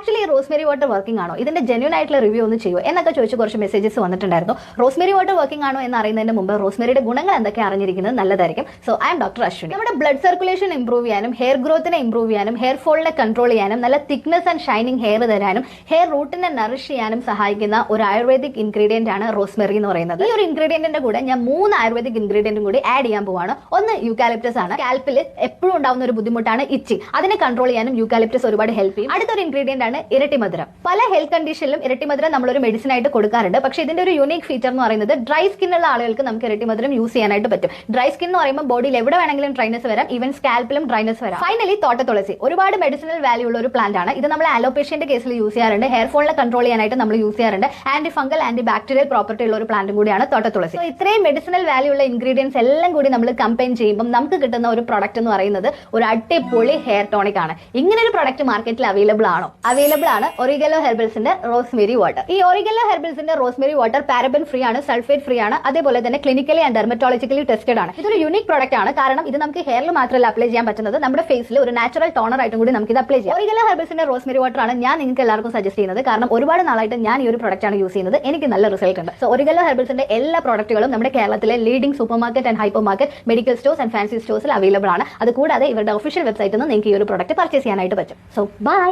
Actually Rosemary water working ആണോ? ഇതിന്റെ genuine ആയിട്ടുള്ള റിവ്യൂ ഒന്ന് ചെയ്യുമോ എന്നൊക്കെ ചോദിച്ച് കുറച്ച് മെസ്സേജസ് വന്നിട്ടുണ്ടായിരുന്നു. റോസ്മേരി വാട്ടർ വർക്കിംഗ് ആണോ എന്ന് അറിയുന്നതിന് മുമ്പ് റോസ്മേരിയുടെ ഗുണങ്ങൾ എന്തൊക്കെ അറിഞ്ഞിരിക്കുന്നത് നല്ലതായിരിക്കും. So I'm doctor Ashwini നമ്മുടെ ബ്ലഡ് സർക്കുലേഷൻ ഇംപ്രൂവ് ചെയ്യാനും ഹെയർ ഗ്രോത്തിനെ ഇംപ്രൂവ് ചെയ്യാനും ഹെയർ ഫോളിനെ കൺട്രോൾ ചെയ്യാനും നല്ല തിക്നെസ് ആൻഡ് ഷൈനിങ് ഹെയർ തരാനും ഹെയർ റൂട്ടിനെ നറിഷ് ചെയ്യാനും സഹായിക്കുന്ന ഒരു ആയുർവേദിക് ഇൻഗ്രീഡിയന്റ് ആണ് റോസ്മെറി എന്ന് പറയുന്നത്. ഈ ഒരു ഇൻഗ്രീഡിയന്റിന്റെ കൂടെ ഞാൻ മൂന്ന് ആയുർവേദിക് ഇൻഗ്രീഡിയന്റും കൂടി ആഡ് ചെയ്യാൻ പോവാണ്. ഒന്ന് യൂക്കാലിപ്റ്റസ് ആണ്. കാൽപ്പിൽ എപ്പോഴും ഉണ്ടാവുന്ന ഒരു ബുദ്ധിമുട്ടാണ് ഇച്ചി അതിനെ കൺട്രോൾ ചെയ്യാനും യൂക്കാലിപ്റ്റസ് ഒരുപാട് ഹെൽപ്പ് ചെയ്യും. അടുത്തൊരു ഇൻഗ്രീഡിയന്റ് ആണ് ഇരട്ടി മധുരം. പല ഹെൽത്ത് കണ്ടീഷനിലും ഇരട്ടി മധുരം ഒരു മെഡിസിൻ ആയിട്ട് കൊടുക്കാറുണ്ട്. പക്ഷേ ഇതിന്റെ ഒരു യൂണിക് ഫീച്ചർ എന്ന് പറയുന്നത് ഡ്രൈ സ്കിൻ ഉള്ള ആളുകൾക്ക് നമുക്ക് ഇരട്ടി മധുരം യൂസ് ചെയ്യാനായിട്ട് പറ്റും. ഡ്രൈ സ്കിൻ എന്ന് പറയുമ്പോൾ ബോഡിയിൽ എവിടെ വേണമെങ്കിലും ഡ്രൈനസ് വരാം. ഈവൻ സ്കാൽപ്പിലും ഡ്രൈനസ് വരാം. ഫൈനലി തോട്ട തുളസി. ഒരുപാട് മെഡിസിനൽ വാല്യൂ ഉള്ള ഒരു പ്ലാന്റ് ആണ്. ഇത് നമ്മൾ അലോപേഷ്യന്റെ കേസിൽ യൂസ് ചെയ്യാറുണ്ട്. ഹെയർ ഫോളിനെ കൺട്രോൾ ചെയ്യാനായിട്ട് നമ്മൾ യൂസ് ചെയ്യാറുണ്ട്. Anti fungal anti bacterial property ഉള്ള ഒരു പ്ലാന്റും കൂടിയാണ് തോട്ട തുളസി. So, ഇത്രയും മെഡിസിനൽ വാല്യൂ ഉള്ള ഇൻഗ്രീഡിയൻസ് എല്ലാം കൂടി നമ്മൾ കമ്പൈൻ ചെയ്യുമ്പോൾ നമുക്ക് കിട്ടുന്ന ഒരു പ്രൊഡക്റ്റ് എന്ന് പറയുന്നത് ഒരു അടിപൊളി ഹെയർ ടോണിക് ആണ്. ഇങ്ങനെ ഒരു പ്രൊഡക്റ്റ് മാർക്കറ്റിൽ അവൈലബിൾ ആണോ? അവൈലബിൾ ആണ് ഒറിഗലോ ഹെർബൽസിന്റെ റോസ്മേരി വാട്ടർ ഈ ഒറിഗലോ ഹെർബൽസിന്റെ റോസ്മേരി വാട്ടർ പാരബൻ ഫ്രീ ആണ് സൾഫേറ്റ് ഫ്രീ ആണ് അതേപോലെ തന്നെ ക്ലിനിക്കലി ആൻഡ് ഡെർമറ്റോളജിക്കലി ടെസ്റ്റഡ് ആണ്. ഇതൊരു യൂണിക് പ്രോഡക്റ്റ് ആണ്. കാരണം ഇത് നമുക്ക് ഹെയറിൽ മാത്രമല്ല അപ്ലൈ ചെയ്യാൻ പറ്റുന്നത്. നമ്മുടെ ഫേസിൽ ഒരു നാച്ചുറൽ ടോണർ ആയിട്ടും കൂടി നമുക്ക് ഇത് അപ്ലൈ ചെയ്യാം ഒറിഗലോ ഹെർബൽസിന്റെ റോസ്മേരി വാട്ടർ ആണ് ഞാൻ നിങ്ങൾക്ക് എല്ലാവർക്കും സജസ്റ്റ് ചെയ്യുന്നത്. കാരണം ഒരുപാട് നാളായിട്ട് ഞാൻ ഈ ഒരു പ്രോഡക്റ്റ് ആണ് യൂസ് ചെയ്യുന്നത്. എനിക്ക് നല്ല റിസൾട്ട് ഉണ്ട്. സോ ഒറിഗലോ ഹെർബൽസിന്റെ എല്ലാ പ്രോഡക്റ്റുകളും നമ്മുടെ കേരളത്തിലെ leading supermarket and hypermarket medical stores and fancy സ്റ്റോഴ്സിൽ available ആണ്. അതുകൂടാതെ ഇവരുടെ ഒഫീഷ്യൽ വെബ്സൈറ്റിൽ നിന്ന് നിങ്ങൾക്ക് ഈ ഒരു പ്രോഡക്റ്റ് പർച്ചേസ് ചെയ്യാനായിട്ട് പറ്റും. So by